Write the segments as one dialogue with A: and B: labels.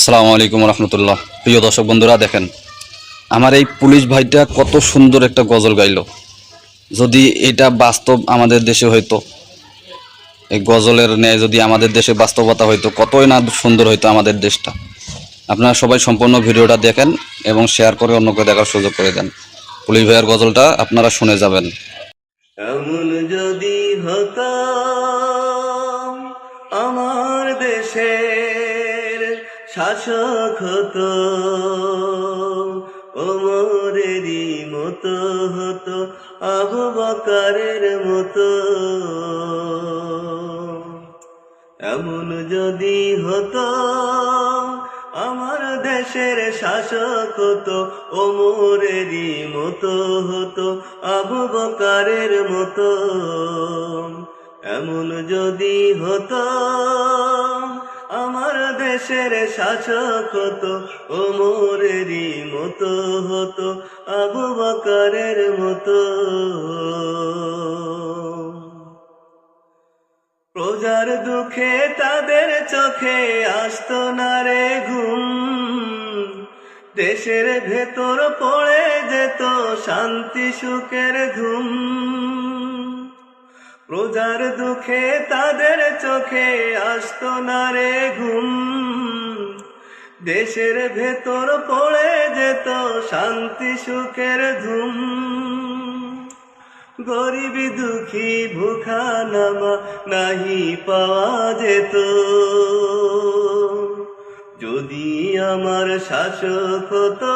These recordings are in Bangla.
A: আসসালামু আলাইকুম রহমতুল্লাহ। প্রিয় দর্শক বন্ধুরা, দেখেন, আমার এই পুলিশ ভাইটা কত সুন্দর একটা গজল গাইলো। যদি এটা বাস্তব আমাদের দেশে হইতো, এই গজলের ন্যায় যদি আমাদের দেশে বাস্তবতা হইতো, কতই না সুন্দর হইতো আমাদের দেশটা। আপনারা সবাই সম্পূর্ণ ভিডিওটা দেখেন এবং শেয়ার করে অন্যকে দেখার সুযোগ করে দেন। পুলিশ ভাইয়ের গজলটা আপনারা শুনে যাবেন।
B: এমন যদি হতাম, আমার দেশের শাসক হতো ওমরেরই মতো হতো, আবু বকারের মতো। এমন যদি হতো, আমার দেশের শাসক হতো ওমরেরই মতো হতো, আবু বকারের মতো। এমন যদি হতো আমার দেশের শাসক হতো, ওমরেরই মতো হতো, আবু বকারের মতো। প্রজার দুঃখে তাদের চোখে আসত না রে ঘুম। দেশের ভেতর পড়ে যেত শান্তি সুখের ঘুম। প্রজার দুঃখে তাদের চোখে আসতো না রে ঘুম। দেশের ভেতর পড়ে যেত শান্তি সুখের ধুম। গরিবি দুঃখী ভুখা নামা নাহি পাওয়া যেত। যদি আমার শাসক হতো,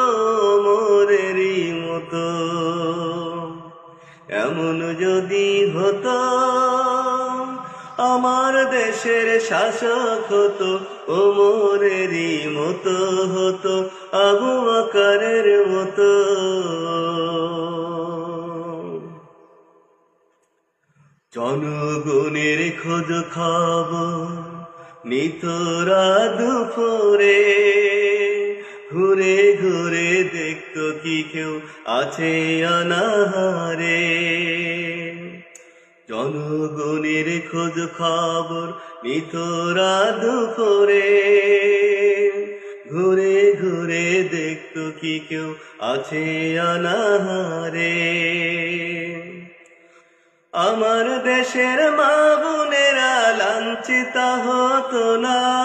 B: মোরেরই মতো। এমন যদি হতো, আমার দেশের শাসক হতো ও মোরেরই মতো হতো, আবু আকারের মতো। জনগণের খোঁজ খবর নিতরা দুপুরে। দেখতো কি কেউ আছে অনাহারে? জনগণের খোঁজ খবর নিতরা দুপুরে। ঘুরে ঘুরে দেখতো কি কেউ আছে অনাহারে? আমার দেশের মা বোনেরা লাঞ্ছিত হতো না।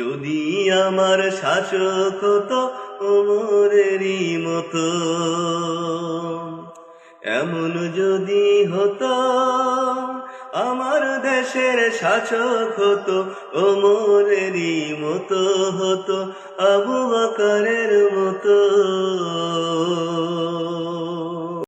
B: যদি আমার শাসক হতো ওমরেরই মতো, এমন যদি হতো, আমার দেশের শাসক হতো ওমরেরই মতো হতো, আবু বকরের মতো।